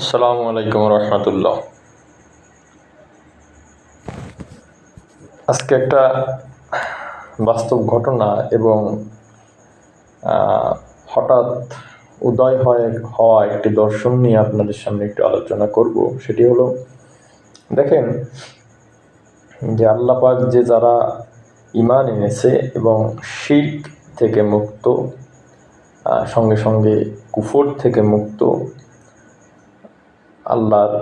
আসসালামু আলাইকুম রহমতুল্লাহ। আজকে একটা বাস্তব ঘটনা এবং হঠাৎ উদয় হয়, হওয়া একটি দর্শন নিয়ে আপনাদের সামনে একটু আলোচনা করব। সেটি হলো, দেখেন যে আল্লাপাক যে যারা ইমান এনেছে এবং শির্ক থেকে মুক্ত সঙ্গে সঙ্গে কুফর থেকে মুক্ত আল্লাহর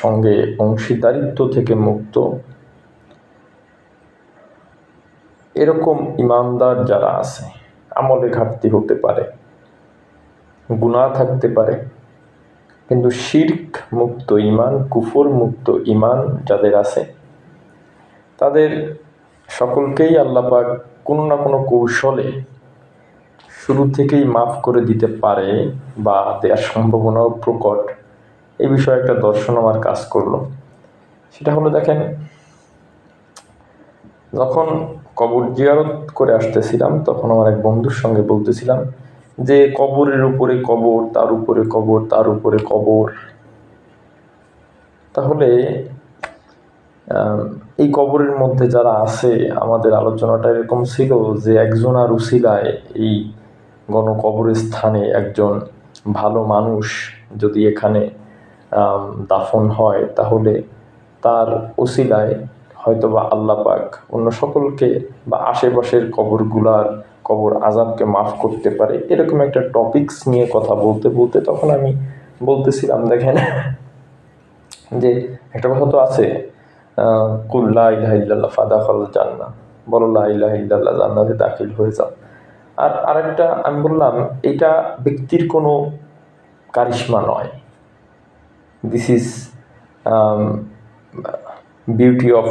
সঙ্গে অংশীদারিত্ব থেকে মুক্ত। এরকম ইমানদার যারা আছে, আমলে ঘাটতি হতে পারে, গুনাহ থাকতে পারে, কিন্তু শির্ক মুক্ত ইমান কুফর মুক্ত ইমান যাদের আছে, তাদের সকলকেই আল্লাপাক কোনো না কোনো কৌশলে শুরু থেকেই মাফ করে দিতে পারে বা দেওয়ার সম্ভাবনাও প্রকট। এই বিষয়ে একটা দর্শন আমার কাজ করল। সেটা হলো দেখেন, যখন কবর জিয়ারত করে আসতেছিলাম, তখন আমার এক বন্ধুর সঙ্গে বলতেছিলাম যে, কবরের উপরে কবর, তার উপরে কবর, তার উপরে কবর। তাহলে এই কবরের মধ্যে যারা আছে, আমাদের আলোচনাটা এরকম ছিল যে, একজন আর উসিলায় এই গণকবরস্থানে একজন ভালো মানুষ যদি এখানে দাফন হয় তাহলে তার ওসিলায় হয়তো বা আল্লাহ পাক অন্য সকলকে বা আশেপাশের কবরগুলার কবর আজাবকে মাফ করতে পারে। এরকম একটা টপিকস নিয়ে কথা বলতে বলতে তখন আমি বলতেছিলাম দেখেন যে একটা কথা তো আছে আহ, কুল লা ইলাহা ইল্লাল্লাহ জান্নাহ বলো লা জান্নাতে দাখিল হয়ে যাও। আর আরেকটা আমি বললাম এটা ব্যক্তির কোনো কারিশমা নয়। দিস ইজ বিউটি অফ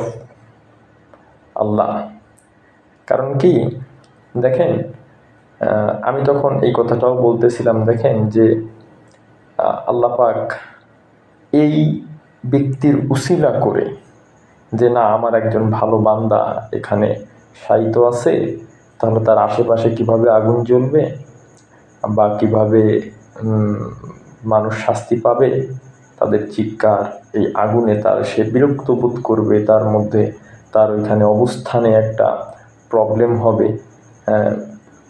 আল্লাহ কারণ কি? দেখেন আমি তখন এই কথাটাও বলতেছিলাম, দেখেন যে আল্লাহ পাক এই ব্যক্তির উসিলা করে যে, না, আমার একজন ভালো বান্দা এখানে শায়িত আছে, তাহলে তার আশেপাশে কীভাবে আগুন জ্বলবে বা কীভাবে মানুষ শাস্তি পাবে? তাদের চিৎকার, এই আগুনে তার সে বিরক্ত বোধ করবে, তার মধ্যে তার ওইখানে অবস্থানে একটা প্রবলেম হবে।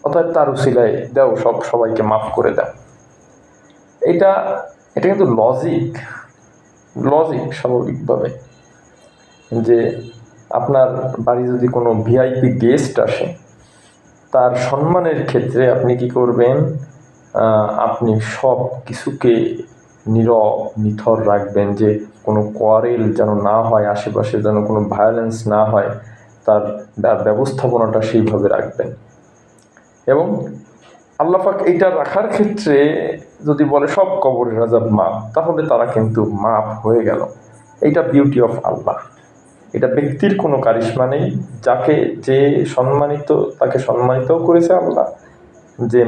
অর্থাৎ তার উসিলায় দাও, সব সবাইকে মাফ করে দাও। এটা এটা কিন্তু লজিক লজিক স্বাভাবিকভাবে যে আপনার বাড়ি যদি কোনো ভিআইপি গেস্ট আসে, তার সম্মানের ক্ষেত্রে আপনি কি করবেন? আপনি সব কিছুকে নীরব নিথর রাখবেন যে কোনো কোয়ারেল যেন না হয়, আশেপাশে যেন কোনো ভায়োলেন্স না হয়, তার ব্যবস্থাপনাটা সেইভাবে রাখবেন। এবং আল্লাপাক এইটা রাখার ক্ষেত্রে যদি বলে সব কবরের রাজাব মাপ তাহলে তারা কিন্তু মাপ হয়ে গেল। এইটা বিউটি অফ আল্লাহ। এটা ব্যক্তির কোনো কারিশমা নেই, যাকে যে সম্মানিত, তাকে সম্মানিতও করেছে আল্লাহ, যে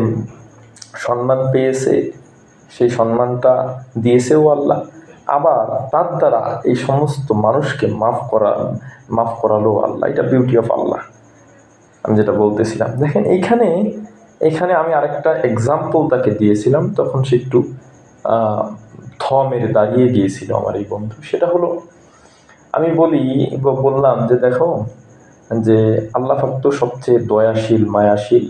সম্মান পেয়েছে সেই সম্মানটা দিয়েছেও আল্লাহ। আবার তার দ্বারা এই সমস্ত মানুষকে মাফ করা, মাফ করালো আল্লাহ। এটা বিউটি অফ আল্লাহ। আমি যেটা বলতেছিলাম। দেখেন, এইখানে এখানে আমি আরেকটা এক্সাম্পল তাকে দিয়েছিলাম। তখন সে একটু থ মেরে দাঁড়িয়ে গিয়েছিল আমার এই বন্ধু। সেটা হলো, আমি বলি বললাম যে, দেখো, যে আল্লাহ তো সবচেয়ে দয়াশীল, মায়াশীল।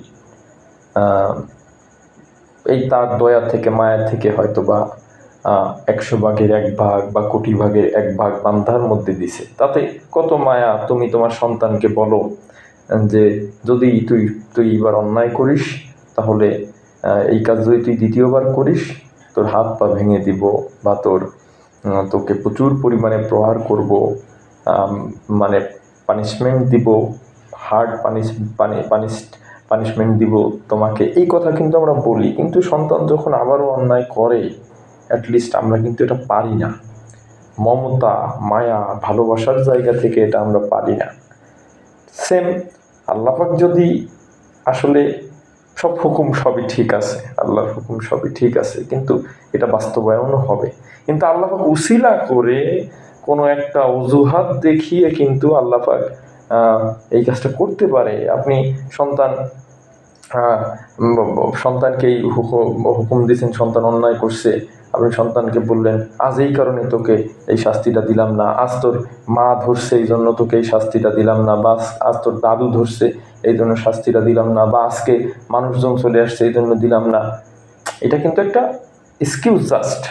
এই তার দয়া থেকে, মায়া থেকে হয়তো বা একশো ভাগের এক ভাগ বা কোটি ভাগের এক ভাগ বান্ধার মধ্যে দিছে। তাতে কত মায়া তুমি তোমার সন্তানকে বলো, যে যদি তুই তুই এবার অন্যায় করিস, তাহলে এই কাজ যদি তুই দ্বিতীয়বার করিস, তোর হাত পা ভেঙে দিব বা তোর তোকে প্রচুর পরিমাণে প্রহার করব মানে পানিশমেন্ট দিব হার্ড পানিশ পানি পানিশ পানিশমেন্ট দিব তোমাকে। এই কথা কিন্তু আমরা বলি, কিন্তু সন্তান যখন আবারও অন্যায় করে অ্যাটলিস্ট আমরা কিন্তু এটা পারি না। মমতা, মায়া, ভালোবাসার জায়গা থেকে এটা আমরা পারি না। সেম আল্লাপাক যদি আসলে সব হুকুম সবই ঠিক আছে, আল্লাহর হুকুম সবই ঠিক আছে, কিন্তু এটা বাস্তবায়নও হবে। কিন্তু আল্লাপাক উসিলা করে কোনো একটা অজুহাত দেখিয়ে কিন্তু আল্লাপাক এই কাজটা করতে পারে। আপনি সন্তান আহ, ব- ব- সন্তানকে এই হুকুম দিয়েছেন সন্তান অন্যায় করছে। আপনি সন্তানকে বললেন আজ এই কারণে তোকে এই শাস্তিটা দিলাম না। আজ তোর মা ধরছে এই জন্য তোকে এই শাস্তিটা দিলাম না। বা আজ- তোর দাদু ধরছে এই জন্য শাস্তিটা দিলাম না। বা আজকে মানুষজন চলে আসছে এই জন্য দিলাম না। এটা কিন্তু একটা এক্সকিউজ জাস্ট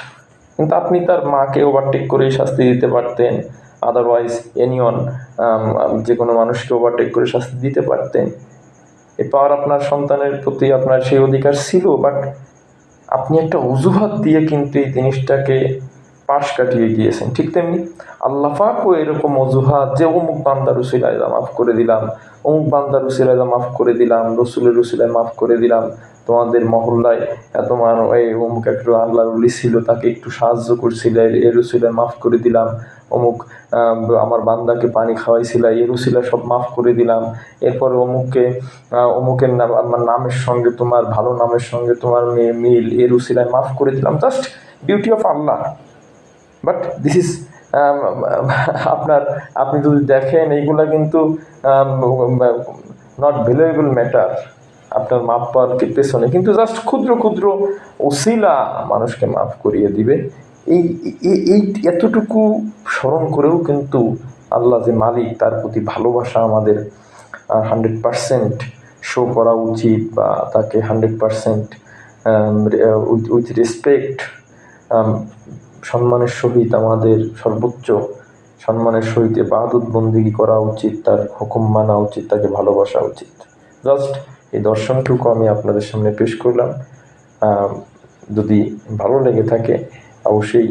কিন্তু আপনি তার মাকে ওভারটেক করে শাস্তি দিতে পারতেন। আদারওয়াইজ এনিওয়ান যে কোনো মানুষকে ওভারটেক করে শাস্তি দিতে পারতেন। এ পাওয়ার আপনার সন্তানের প্রতি আপনার সেই অধিকার ছিল বাট আপনি একটা অজুহাত দিয়ে কিন্তু এই জিনিসটাকে পাশ কাটিয়ে গিয়েছেন। ঠিক তেমনি আল্লাহ পাকও এরকম অজুহাত যে অমুক বান্দা রসুলাইদা মাফ করে দিলাম, অমুক বান্দা রসুলাইদা মাফ করে দিলাম, রসুলের রসুলায় মাফ করে দিলাম, তোমাদের মহল্লায় এত মান এই অমুক একটু আল্লাহ রুলি ছিল, তাকে একটু সাহায্য করছিলে এ রসুলায় মাফ করে দিলাম, অমুক আমার বান্দাকে পানি খাওয়াইছিল এই রসিলা সব মাফ করে দিলাম, এরপর অমুককে অমুকের নাম, আমার নামের সঙ্গে তোমার, ভালো নামের সঙ্গে তোমার মেয়ে মিল, এর রসিলায় মাফ করে দিলাম। Just beauty of Allah but this is আপনার, আপনি যদি দেখেন, এইগুলা কিন্তু নট ভ্যালুয়েবল ম্যাটার আপনার মাপ পাওয়ার পেছনে। কিন্তু জাস্ট ক্ষুদ্র ক্ষুদ্র ওসিলা মানুষকে মাফ করিয়ে দিবে। এই, এই- এতটুকু স্মরণ করেও কিন্তু আল্লাহ যে মালিক, তার প্রতি ভালোবাসা আমাদের হান্ড্রেড পারসেন্ট শো করা উচিত বা তাকে হান্ড্রেড পারসেন্ট উইথ রেসপেক্ট সম্মানের সহিত আমাদের সর্বোচ্চ সম্মানের সহিত বাহাদুর বন্দিগি করা উচিত, তার হুকুম মানা উচিত, তাকে ভালোবাসা উচিত। জাস্ট এই দর্শনটুকু আমি আপনাদের সামনে পেশ করলাম। যদি ভালো লেগে থাকে, অবশ্যই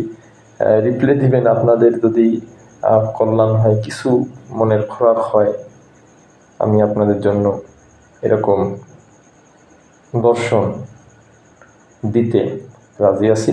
রিপ্লে দিবেন আপনাদের। যদি কল্যাণ হয়, কিছু মনের খোরাক হয়, আমি আপনাদের জন্য এরকম দর্শন দিতে রাজি আছি।